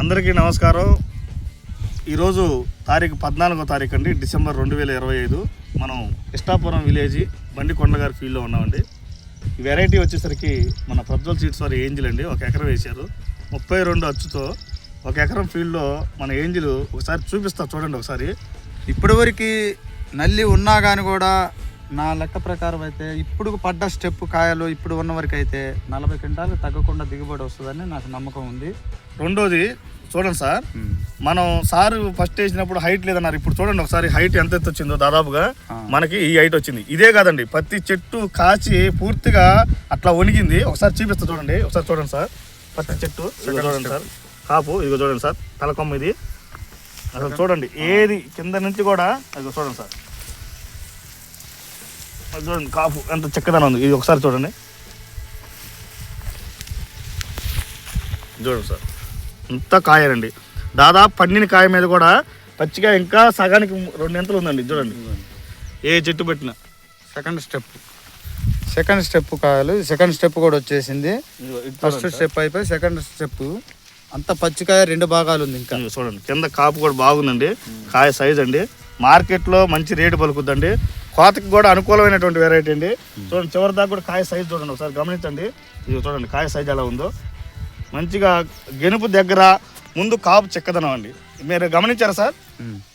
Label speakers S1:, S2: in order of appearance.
S1: అందరికీ నమస్కారం. ఈరోజు తారీఖు పద్నాలుగో తారీఖు అండి డిసెంబర్ రెండు వేల ఇరవై ఐదు. మనం ఇష్టాపురం విలేజ్ బండి కొండగారి ఫీల్డ్లో ఉన్నామండి. ఈ వెరైటీ వచ్చేసరికి మన ప్రజ్వల్ సీడ్స్ వారి ఏంజిల్ అండి ఒక ఎకరం వేశారు. ముప్పై రెండు అచ్చుతో ఒక ఎకరం ఫీల్డ్లో మన ఏంజిల్ ఒకసారి చూపిస్తా చూడండి ఒకసారి.
S2: ఇప్పటివరకు నల్లి ఉన్నా కానీ కూడా నా లెక్క ప్రకారం అయితే ఇప్పుడు పడ్డ స్టెప్ కాయలు ఇప్పుడు ఉన్న వరకు అయితే నలభై క్వింటాలు తగ్గకుండా దిగుబడి వస్తుందని నాకు నమ్మకం ఉంది.
S1: రెండోది చూడండి సార్ మనం సార్ ఫస్ట్ వేసినప్పుడు హైట్ లేదన్నారు. ఇప్పుడు చూడండి ఒకసారి హైట్ ఎంత ఎత్తు వచ్చిందో దాదాపుగా. మనకి ఈ హైట్ వచ్చింది. ఇదే కాదండి ప్రతి చెట్టు కాచి పూర్తిగా అట్లా వణిగింది ఒకసారి చూపిస్తా చూడండి ఒకసారి చూడండి సార్. ప్రతి చెట్టు చూడండి సార్. కాపు ఇదిగో చూడండి సార్ తలకొమ్మ ఇది. అసలు చూడండి ఏది కింద నుంచి కూడా ఇదిగో చూడండి సార్. అది చూడండి కాపు. ఎంత చక్కదనం ఉంది. ఇది ఒకసారి చూడండి. చూడండి సార్. ఇంత కాయనండి దాదాపు పండిన కాయ మీద కూడా పచ్చిగా ఇంకా సగానికి రెండు ఎంతలు ఉందండి. చూడండి. ఏ చెట్టు పెట్టినా.
S2: Second step. సెకండ్ స్టెప్ కాయలు. సెకండ్ స్టెప్ కూడా వచ్చేసింది. ఫస్ట్. స్టెప్ అయిపోయి సెకండ్ స్టెప్. అంత పచ్చికాయ రెండు భాగాలు ఉంది ఇంకా.
S1: చూడండి. కింద కాపు కూడా బాగుందండి. కాయ సైజ్ అండి. మార్కెట్లో మంచి రేటు పలుకుద్దండి. కోతకి కూడా అనుకూలమైనటువంటి వెరైటీ అండి. చూడండి చివరి దాకా కూడా కాయ సైజ్ చూడండి ఒకసారి గమనించండి. ఇది చూడండి కాయ సైజ్ ఎలా ఉందో. మంచిగా గెనుపు దగ్గర ముందు కాపు చిక్కదనం అండి. మీరు గమనించారా సార్.